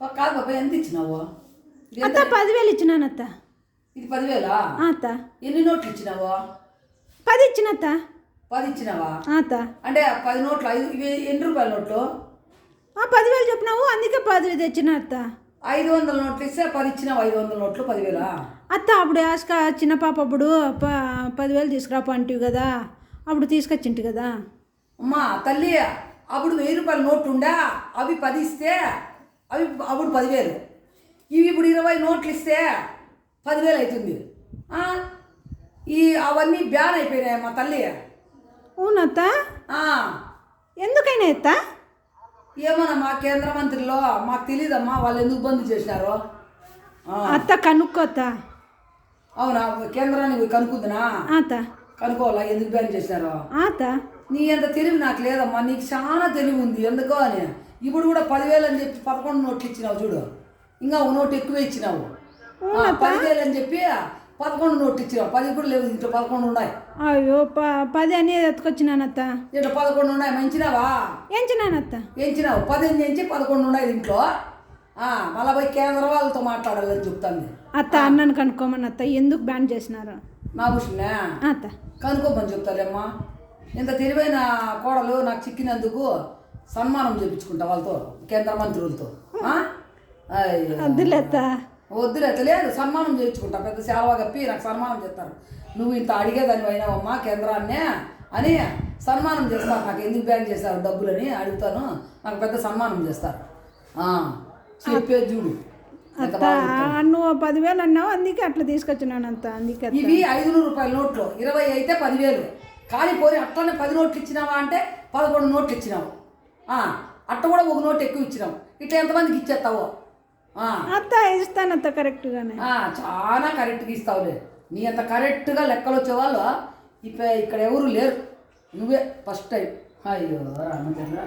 ఒక కాదు బాబా ఎంత ఇచ్చినావు? అత్త పదివేలు ఇచ్చినాను అత్త. ఇది పదివేలా? అత్త. ఎన్ని నోట్లు ఇచ్చినావు? పది ఇచ్చిన అత్త. పది ఇచ్చినావా? అత్త. అంటే పది నోట్లు ఐదు ఇవి ఎన్ని రూపాయల నోట్లు? ఆ, పదివేలు చెప్పినావు అందుకే పది తెచ్చిన అత్త. ఐదు వందల నోట్లు ఇస్తే పది ఇచ్చినావు ఐదు వందల నోట్లు పదివేలా? అత్త అప్పుడు ఆశక చిన్న పాప అప్పుడు ప పదివేలు తీసుకురాప అంటివి కదా. అప్పుడు తీసుకొచ్చింటి కదా. అమ్మా తల్లి అప్పుడు వెయ్యి రూపాయల నోట్లు ఉండా? అవి పది ఇస్తే అవి అప్పుడు పదివేలు. ఇవి ఇప్పుడు ఇరవై నోట్లు ఇస్తే పదివేలు అవుతుంది? ఈ అవన్నీ బ్యాన్ అయిపోయినాయి మా తల్లి. అవునత్త? ఆ, ఎందుకైనా ఎత్త ఏమన్నా మా కేంద్ర మంత్రిలో మాకు తెలియదమ్మా వాళ్ళు ఎందుకు బంద్ చేసినారు అత్త కనుక్కో అత్త. అవునా? కేంద్రానికి కనుక్కుందినా అత్త. కనుక్కోవాలా? ఎందుకు బ్యాన్ చేసినారు అత్త. నీ అంత తెలివి నాకు లేదమ్మా. నీకు చాలా తెలివి ఉంది. ఎందుకో అని. ఇప్పుడు కూడా పదివేలు అని చెప్పి పదకొండు నోట్లు ఇచ్చినావు చూడు. ఇంకా ఒక నోటు ఎక్కువ ఇచ్చినావు. పదివేలు అని చెప్పి పదకొండు నోట్లు ఇచ్చినావు. పది కూడా లేవు ఇంట్లో పదకొండు ఉన్నాయి. అయ్యో ప పది అనేది ఎత్తుకొచ్చినానత్త? ఇంట్లో పదకొండు ఉన్నాయి మంచినావా? ఎంచినానత్త ఎంచినావు పది నుంచి పదకొండు ఉన్నాయి ఇంట్లో మళ్ళా పోయి కేంద్ర వాళ్ళతో మాట్లాడాలని చెప్తాను. అత్త అన్నను కనుక్కోమని అత్త. ఎందుకు బ్యాన్ చేసినారు? నా విషయమే ఆ, అత్త. కనుక్కోమని చెప్తాలేమ్మా. ఇంత తెలివైన కోడలు నాకు చిక్కినందుకు సన్మానం చేయించుకుంటా వాళ్ళతో కేంద్ర మంత్రులతో. ఆ? అయ్యో. వద్దులే అత్త వద్దులే అట్లా లేదు సన్మానం చేయించుకుంటా. పెద్ద సేవ కప్పి నాకు సన్మానం చేస్తారు. నువ్వు ఇంత అడిగేదాని అయినావమ్మా కేంద్రాన్నే అని సన్మానం చేస్తారు. నాకు ఎందుకు బ్యాన్ చేశారు డబ్బులని అడుగుతాను. నాకు పెద్ద సన్మానం చేస్తారు. ఆ, చెప్పేది చూడు. నువ్వు పదివేలు అన్నావు. అందుకే అట్లా తీసుకొచ్చినాను అంత. అందుకే. ఇవి ఐదు నూరు రూపాయల నోట్లు. ఇరవై అయితే పదివేలు. కానీ పోయి అట్లనే పది నోట్లు ఇచ్చినావా అంటే పదకొండు నోట్లు ఇచ్చినావు. అట్ట కూడా ఒక నోట్ ఎక్కువ ఇచ్చినావు ఇట్లా ఎంతమందికి ఇచ్చేస్తావు? అత్త ఇస్తాను అత్త కరెక్ట్గానే. చాలా కరెక్ట్గా ఇస్తావులే. నీ అంత కరెక్ట్గా లెక్కలు వచ్చేవాళ్ళు ఇక్కడ ఎవరు లేరు. నువ్వే ఫస్ట్ టైం. అయ్యో రామచంద్ర.